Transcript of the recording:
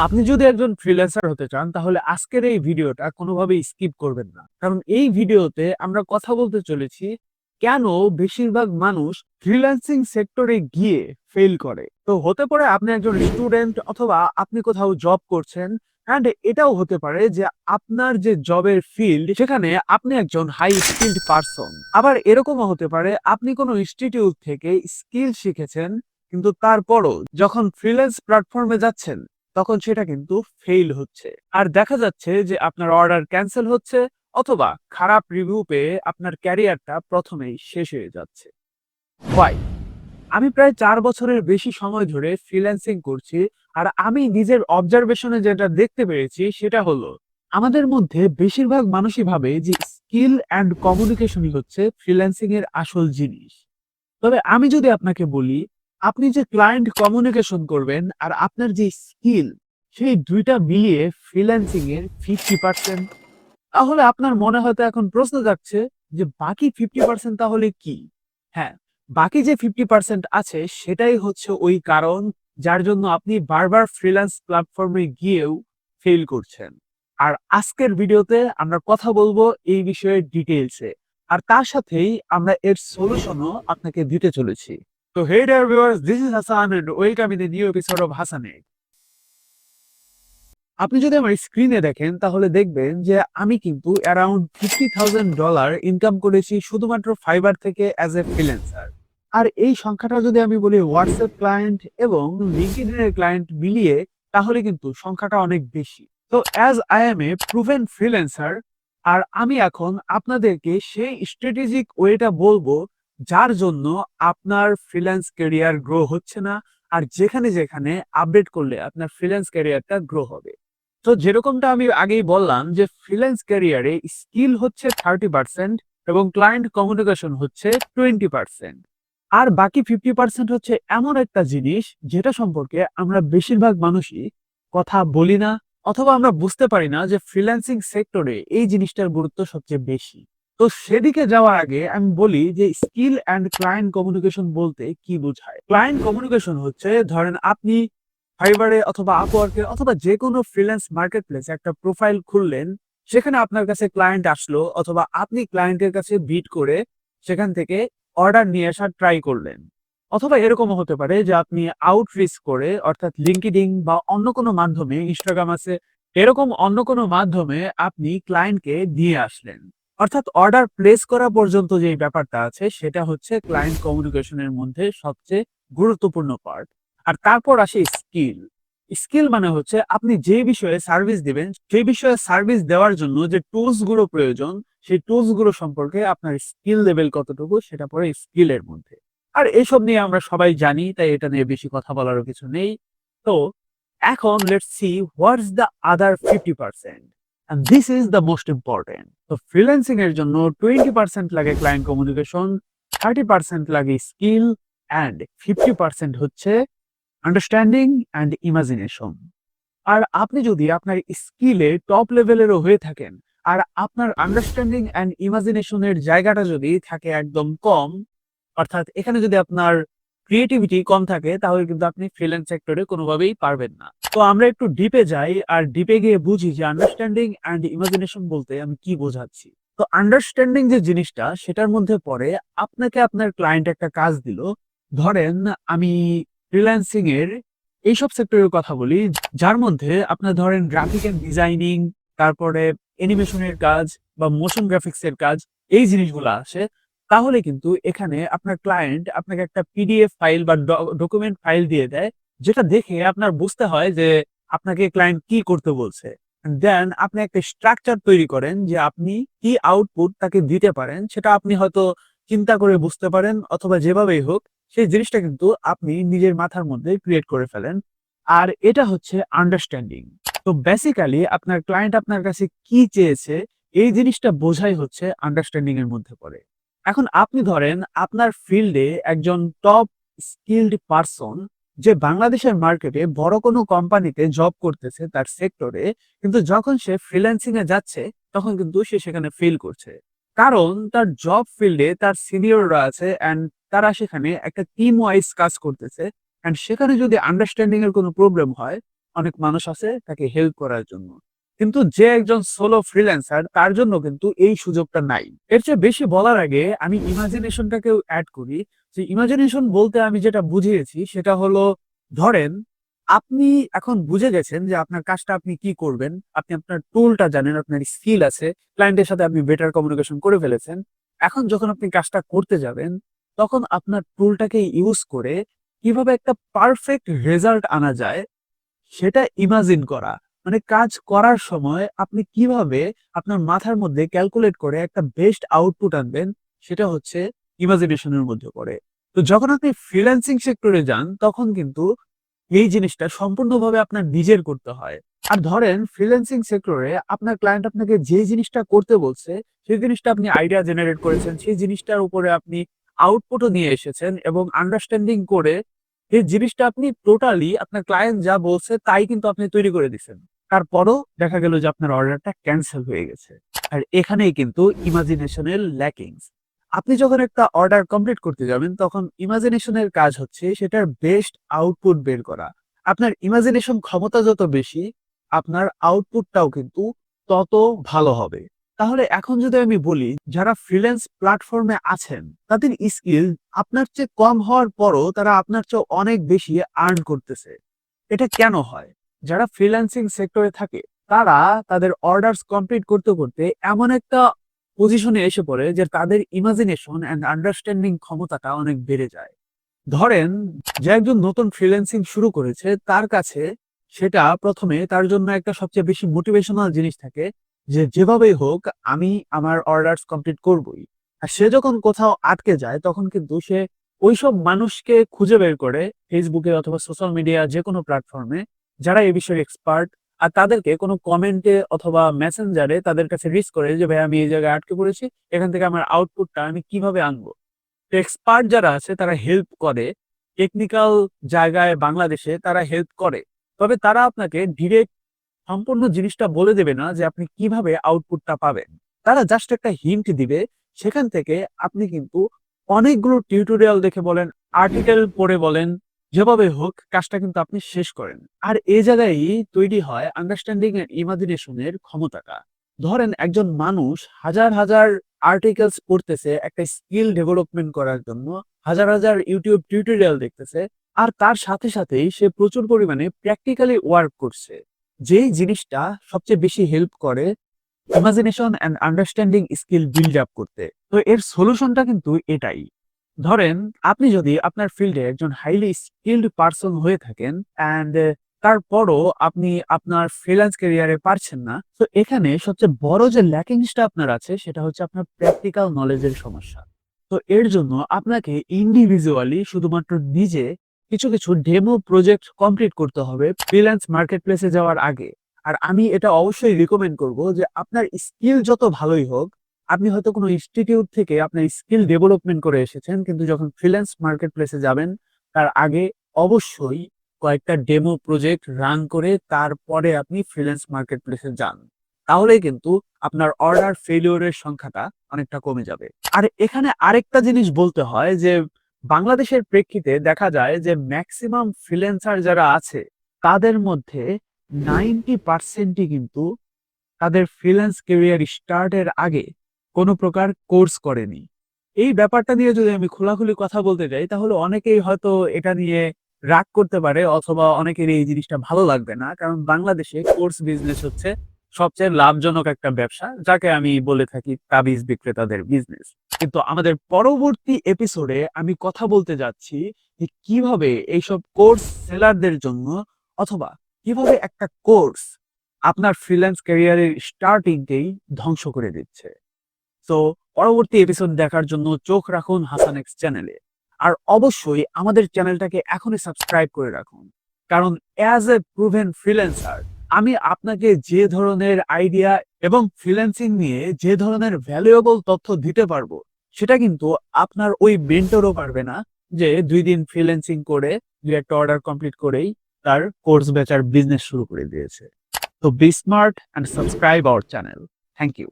আপনি যদি একজন ফ্রিল্যান্সার হতে চান, তাহলে আজকের এই ভিডিওটা কোনোভাবেই স্কিপ করবেন না। কারণ এই ভিডিওতে আমরা কথা বলতে চলেছি, কেন বেশিরভাগ মানুষ ফ্রিল্যান্সিং সেক্টরে গিয়ে ফেল করে? তো হতে পারে আপনি একজন স্টুডেন্ট অথবা আপনি কোথাও জব করছেন অ্যান্ড এটাও হতে পারে যে আপনার যে জবের ফিল্ড সেখানে আপনি একজন হাই স্কিল্ড পারসন আবার এরকমও হতে পারে, আপনি কোনো ইনস্টিটিউট থেকে স্কিল শিখেছেন, কিন্তু তারপরও যখন ফ্রিল্যান্স প্ল্যাটফর্মে যাচ্ছেন তখন সেটা কিন্তু ফেইল হচ্ছে। আর দেখা যাচ্ছে যে আপনার অর্ডার ক্যান্সেল হচ্ছে অথবা খারাপ রিভিউ পেয়ে আপনার ক্যারিয়ারটা প্রথমেই শেষ হয়ে যাচ্ছে। Why? আমি প্রায় চার বছরের বেশি সময় ধরে ফ্রিল্যান্সিং করছি আর আমি নিজের অবজারভেশনে যেটা দেখতে পেরেছি সেটা হলো, আমাদের মধ্যে বেশিরভাগ মানুষই ভাবে যে স্কিল অ্যান্ড কমিউনিকেশনই হচ্ছে ফ্রিল্যান্সিং এর আসল জিনিস। তবে আমি যদি আপনাকে বলি আপনি যে ক্লায়েন্ট কমিউনিকেশন করবেন আর আপনার যে স্কিল সেই দুইটা মিলিয়ে ফ্রিল্যান্সিং এর ফিফটি পার্সেন্ট তাহলে আপনার মনে হয়তো এখন প্রশ্ন যাচ্ছে যে বাকি ফিফটি পার্সেন্ট তাহলে কি? হ্যাঁ বাকি যে ফিফটি পার্সেন্ট আছে সেটাই হচ্ছে ওই কারণ যার জন্য আপনি বারবার ফ্রিল্যান্স প্ল্যাটফর্মে গিয়েও ফেল করছেন। আর আজকের ভিডিওতে আমরা কথা বলব এই বিষয়ে ডিটেলসে আর তার সাথেই আমরা এর সলিউশনও আপনাকে দিতে চলেছি। তো hey dear viewers this is Hasan and welcome in the new episode of হাসানে আপনি যদি আমার স্ক্রিনে দেখেন, তাহলে দেখবেন যে আমি কিন্তু around fifty thousand dollar income করেছি শুধুমাত্র ফাইবার থেকে অ্যাজ এ ফ্রিল্যান্সার আর এই সংখ্যাটা যদি আমি বলি হোয়াটসঅ্যাপ ক্লায়েন্ট এবং লিঙ্কডিনের ক্লায়েন্ট মিলিয়ে, তাহলে কিন্তু সংখ্যাটা অনেক বেশি। তো as I am a proven freelancer আর আমি এখন আপনাদেরকে সেই স্ট্র্যাটেজিক ওয়েটা বলব যার জন্য আপনার ফ্রিল্যান্স ক্যারিয়ার গ্রো হচ্ছে না, আর যেখানে যেখানে আপডেট করলে আপনার ফ্রিল্যান্স ক্যারিয়ারটা গ্রো হবে। তো যেরকমটা আমি আগেই বললাম যে ফ্রিল্যান্স ক্যারিয়ারে স্কিল হচ্ছে থার্টি পার্সেন্ট এবং ক্লায়েন্ট কমিউনিকেশন হচ্ছে টোয়েন্টি পার্সেন্ট আর বাকি ফিফটি পার্সেন্ট হচ্ছে এমন একটা জিনিস যেটা সম্পর্কে আমরা বেশিরভাগ মানুষই কথা বলি না, অথবা আমরা বুঝতে পারি না যে ফ্রিল্যান্সিং সেক্টরে এই জিনিসটার গুরুত্ব সবচেয়ে বেশি। তো সেদিকে যাওয়ার আগে আমি বলি যে স্কিল অ্যান্ড ক্লায়েন্ট কমিউনিকেশন বলতে কি বোঝায়? ক্লায়েন্ট কমিউনিকেশন হচ্ছে, ধরেন আপনি ফাইবারে অথবা আপওয়ার্কে অথবা যে কোনো ফ্রিল্যান্স মার্কেট প্লেসে একটা প্রোফাইল খুললেন, সেখানে আপনার কাছে ক্লায়েন্ট আসলো অথবা আপনি ক্লায়েন্টের কাছে বিট করে সেখান থেকে অর্ডার নিয়ে আসার ট্রাই করলেন। অথবা এরকমও হতে পারে যে আপনি আউটরিচ করে, অর্থাৎ লিঙ্কিডিং বা অন্য কোনো মাধ্যমে, ইনস্টাগ্রাম আছে, এরকম অন্য কোনো মাধ্যমে আপনি ক্লায়েন্টকে দিয়ে আসলেন। অর্থাৎ অর্ডার প্লেস করা পর্যন্ত যে ব্যাপারটা আছে, সেটা হচ্ছে ক্লায়েন্ট কমিউনিকেশনের মধ্যে সবচেয়ে গুরুত্বপূর্ণ পার্ট আর তারপর আসে স্কিল স্কিল মানে হচ্ছে আপনি যে বিষয়ে সার্ভিস দিবেন সেই বিষয়ে সার্ভিস দেওয়ার জন্য যে টুলসগুলো প্রয়োজন, সেই টুলসগুলো সম্পর্কে আপনার স্কিল লেভেল কতটুকু, সেটা পরে স্কিলের মধ্যে। আর এসব নিয়ে আমরা সবাই জানি, তাই এটা নিয়ে বেশি কথা বলারও কিছু নেই। তো, এখন let's see what's the other fifty percent and this is the most important. তো ফ্রিল্যান্সিং এর জন্য টোয়েন্টি পার্সেন্ট লাগে ক্লায়েন্ট কমিউনিকেশন থার্টি পার্সেন্ট লাগে স্কিল অ্যান্ড ফিফটি পার্সেন্ট হচ্ছে আন্ডারস্ট্যান্ডিং অ্যান্ড ইমাজিনেশন আর আপনি যদি আপনার স্কিলে টপ লেভেলেরও হয়ে থাকেন, আর আপনার আন্ডারস্ট্যান্ডিং অ্যান্ড ইমাজিনেশনের জায়গাটা যদি থাকে একদম কম, অর্থাৎ এখানে যদি আপনার ক্রিয়েটিভিটি কম থাকে, তাহলে কিন্তু আপনি ফ্রিল্যান্স সেক্টরে কোনোভাবেই পারবেন না। তো আমরা একটু ডিপে যাই আর ডিপে গিয়ে বুঝি যে আন্ডারস্ট্যান্ডিং অ্যান্ড ইমাজিনেশন বলতে আমি কি বোঝাচ্ছি। তো আন্ডারস্ট্যান্ডিং যে জিনিসটা, সেটার মধ্যে পড়ে আপনাকে আপনার ক্লায়েন্ট একটা কাজ দিল। ধরেন আমি ফ্রিল্যান্সিং এর এইসব সেক্টরের কথা বলি, যার মধ্যে আপনার ধরেন গ্রাফিক এন্ড ডিজাইনিং তারপরে অ্যানিমেশনের কাজ বা মোশন গ্রাফিক্স এর কাজ, এই জিনিসগুলো আসে। তাহলে কিন্তু এখানে আপনার ক্লায়েন্ট আপনাকে একটা পিডিএফ ফাইল বা ডকুমেন্ট ফাইল দিয়ে দেয়। যেটা দেখে আপনার বুঝতে হয় যে আপনাকে ক্লায়েন্ট কি করতে বলছে। দেন আপনি একটা স্ট্রাকচার তৈরি করেন যে আপনি কি আউটপুট তাকে দিতে পারেন, সেটা আপনি হয়তো চিন্তা করে বুঝতে পারেন অথবা যেভাবেই হোক, সেই জিনিসটা কিন্তু আপনি নিজের মাথার মধ্যে ক্রিয়েট করে ফেলেন। আর এটা হচ্ছে আন্ডারস্ট্যান্ডিং তো বেসিক্যালি আপনার ক্লায়েন্ট আপনার কাছে কি চেয়েছে, এই জিনিসটা বোঝাই হচ্ছে আন্ডারস্ট্যান্ডিং এর মধ্যে পড়ে। এখন আপনি ধরেন আপনার ফিল্ডে একজন টপ স্কিল্ড পারসন যে বাংলাদেশের মার্কেটে বড় কোনো কোম্পানিতে জব করতেছে তার সেক্টরে কিন্তু যখন সে ফ্রিল্যান্সিং এ যাচ্ছে, তখন কিন্তু সে সেখানে ফিল করছে। কারণ তার জব ফিল্ডে তার সিনিয়ররা আছে অ্যান্ড তারা সেখানে একটা টিম ওয়াইজ কাজ করতেছে অ্যান্ড সেখানে যদি আন্ডারস্ট্যান্ডিং এর কোনো প্রবলেম হয়, অনেক মানুষ আছে তাকে হেল্প করার জন্য। কিন্তু যে একজন সোলো ফ্রিল্যান্সার তার জন্য কিন্তু এই সুযোগটা নাই। এর চেয়ে বেশি বলার আগে আমি ইমাজিনেশনটাকেও অ্যাড করি। যে ইমাজিনেশন বলতে আমি যেটা বুঝিয়েছি সেটা হলো, ধরেন আপনি এখন বুঝে গেছেন যে আপনার কাজটা আপনি কি করবেন, আপনি আপনার টুলটা জানেন, আপনার স্কিল আছে ক্লায়েন্টের সাথে আপনি বেটার কমিউনিকেশন করে ফেলেছেন। এখন যখন আপনি কাজটা করতে যাবেন, তখন আপনার টুলটাকে ইউজ করে কীভাবে একটা পারফেক্ট রেজাল্ট আনা যায়, সেটা ইমাজিন করা। মানে কাজ করার সময় আপনি কীভাবে আপনার মাথার মধ্যে ক্যালকুলেট করে একটা বেস্ট আউটপুট আনবেন, সেটা হচ্ছে ইমাজিনেশনের মধ্যে পড়ে। তো যখন আপনি ফ্রিল্যান্সিং সেক্টরে যান, তখন কিন্তু এই জিনিসটা সম্পূর্ণভাবে আপনার নিজের করতে হয়। আর ধরেন ফ্রিল্যান্সিং সেক্টরে আপনার ক্লায়েন্ট আপনাকে যে জিনিসটা করতে বলছে, সেই জিনিসটা আপনি আইডিয়া জেনারেট করেছেন, সেই জিনিসটার উপরে আপনি আউটপুটও নিয়ে এসেছেন এবং আন্ডারস্ট্যান্ডিং করে এই জিনিসটা আপনি টোটালি আপনার ক্লায়েন্ট যা বলছে, তাই কিন্তু আপনি তৈরি করে দিচ্ছেন। তারপরও দেখা গেল যে আপনার অর্ডারটা ক্যান্সেল হয়ে গেছে। আর এখানেই কিন্তু ইমাজিনেশনের ল্যাকিংস আপনি যখন একটা অর্ডার কমপ্লিট করতে যাবেন, তখন ইমাজিনেশনের কাজ হচ্ছে সেটার বেস্ট আউটপুট বের করা। আপনার ইমাজিনেশন ক্ষমতা যত বেশি, আপনার আউটপুটটাও কিন্তু তত ভালো হবে। তাহলে এখন যদি আমি বলি, যারা ফ্রিল্যান্স প্ল্যাটফর্মে আছেন, তাদের স্কিল আপনার চেয়ে কম হওয়ার পরও তারা আপনার চেয়ে অনেক বেশি আর্ন করতেছে। এটা কেন হয়? যারা ফ্রিল্যান্সিং সেক্টরে থাকে, তারা তাদের অর্ডারস কমপ্লিট করতে করতে এমন একটা পজিশনে এসে পড়ে যে তাদের ইমাজিনেশন অ্যান্ড আন্ডারস্ট্যান্ডিং ক্ষমতাটা অনেক বেড়ে যায়। ধরেন যে একজন নতুন ফ্রিল্যান্সিং শুরু করেছে, তার কাছে সেটা প্রথমে তার জন্য একটা সবচেয়ে বেশি মোটিভেশনাল জিনিস থাকে যে যেভাবেই হোক আমি আমার অর্ডারস কমপ্লিট করবই। আর সে যখন কোথাও আটকে যায়, তখন কিন্তু সে ওইসব মানুষকে খুঁজে বের করে ফেসবুকে অথবা সোশ্যাল মিডিয়া যে কোনো প্ল্যাটফর্মে যারা এই বিষয়ে এক্সপার্ট আর তাদেরকে কোনো কমেন্টে অথবা মেসেঞ্জারে তাদের কাছে রিচ করে যে ভাই আমি এই জায়গায় আটকে পড়েছি, এখান থেকে আমার আউটপুটটা আমি কীভাবে আনব? তো এক্সপার্ট যারা আছে, তারা হেল্প করে। টেকনিক্যাল জায়গায় বাংলাদেশে তারা হেল্প করে। তবে তারা আপনাকে ডিরেক্ট সম্পূর্ণ জিনিসটা বলে দেবে না যে, আপনি কীভাবে আউটপুটটা পাবেন? তারা জাস্ট একটা হিন্ট দিবে। সেখান থেকে আপনি কিন্তু অনেকগুলো টিউটোরিয়াল দেখে বলেন আর্টিকেল পড়ে বলেন যেভাবে হোক, কাজটা কিন্তু আপনি শেষ করেন। আর এই জায়গায় তৈরি হয় আন্ডারস্ট্যান্ডিং এন্ড ইমাজিনেশনের ক্ষমতাটা। ধরেন একজন মানুষ হাজার হাজার আর্টিকেলস পড়তেছে একটা স্কিল ডেভেলপমেন্ট করার জন্য, হাজার হাজার ইউটিউব টিউটোরিয়াল দেখতেছে, আর তার সাথে সাথেই সে প্রচুর পরিমাণে প্র্যাকটিক্যালি ওয়ার্ক করছে। যেই জিনিসটা সবচেয়ে বেশি হেল্প করে imagination and understanding skill build up করতে। তো এর সলিউশনটা কিন্তু এটাই। ধরেন, আপনি যদি আপনার ফিল্ডে একজন হাইলি স্কিল্ড পার্সন হয়ে থাকেন অ্যান্ড তারপরও আপনি আপনার ফ্রিল্যান্স ক্যারিয়ারে পারছেন না, তো এখানে সবচেয়ে বড় যে ল্যাকিংসটা আপনার আছে, সেটা হচ্ছে আপনার প্র্যাকটিক্যাল নলেজের সমস্যা। তো এর জন্য আপনাকে ইন্ডিভিজুয়ালি শুধুমাত্র নিজে কিছু কিছু ডেমো প্রজেক্ট কমপ্লিট করতে হবে ফ্রিল্যান্স মার্কেট প্লেসে যাওয়ার আগে। আর আমি এটা অবশ্যই রিকমেন্ড করব যে আপনার স্কিল যত ভালোই হোক আপনি হয়তো কোনো ইনস্টিটিউট থেকে আপনার স্কিল ডেভেলপমেন্ট করে এসেছেন, কিন্তু যখন ফ্রিল্যান্স মার্কেট প্লেসে যাবেন, তার আগে অবশ্যই কয়েকটা ডেমো প্রজেক্ট রান করে তারপরে আপনি ফ্রিল্যান্স মার্কেট প্লেসে যান। তাহলে কিন্তু আপনার অর্ডার ফেলিওরের সংখ্যাটা অনেকটা কমে যাবে। আর এখানে আরেকটা জিনিস বলতে হয় যে, বাংলাদেশের প্রেক্ষিতে দেখা যায় যে ম্যাক্সিমাম ফ্রিল্যান্সার যারা আছে, তাদের মধ্যে নাইনটি পার্সেন্টই কিন্তু তাদের ফ্রিল্যান্স কেরিয়ার স্টার্টের আগে কোনো প্রকার কোর্স করেনি। এই ব্যাপারটা নিয়ে যদি আমি খোলাখুলি কথা বলতে যাই, তাহলে অনেকেই হয়তো এটা নিয়ে রাগ করতে পারে অথবা অনেকের এই জিনিসটা ভালো লাগবে না। কারণ বাংলাদেশে কোর্স বিজনেস হচ্ছে সবচেয়ে লাভজনক একটা ব্যবসা, যাকে আমি বলে থাকি তাবিজ বিক্রেতাদের বিজনেস। কিন্তু আমাদের পরবর্তী এপিসোডে আমি কথা বলতে যাচ্ছি যে কীভাবে এইসব কোর্স সেলারদের জন্য অথবা কীভাবে একটা কোর্স আপনার ফ্রিল্যান্স ক্যারিয়ারের স্টার্টিংকেই ধ্বংস করে দিচ্ছে। তো পরবর্তী এপিসোড দেখার জন্য চোখ রাখুন হাসান এক্স চ্যানেলে আর অবশ্যই আমাদের চ্যানেলটাকে এখনই সাবস্ক্রাইব করে রাখুন। কারণ অ্যাজ এ প্রুভেন ফ্রিল্যান্সার আমি আপনাকে যে ধরনের আইডিয়া এবং ফ্রিল্যান্সিং নিয়ে যে ধরনের ভ্যালুয়েবল তথ্য দিতে পারব, সেটা কিন্তু আপনার ওই মেন্টরও পারবে না যে দুই দিন ফ্রিল্যান্সিং করে দুই একটা অর্ডার কমপ্লিট করেই তার কোর্স বেচার বিজনেস শুরু করে দিয়েছে। তো be smart and subscribe our channel thank you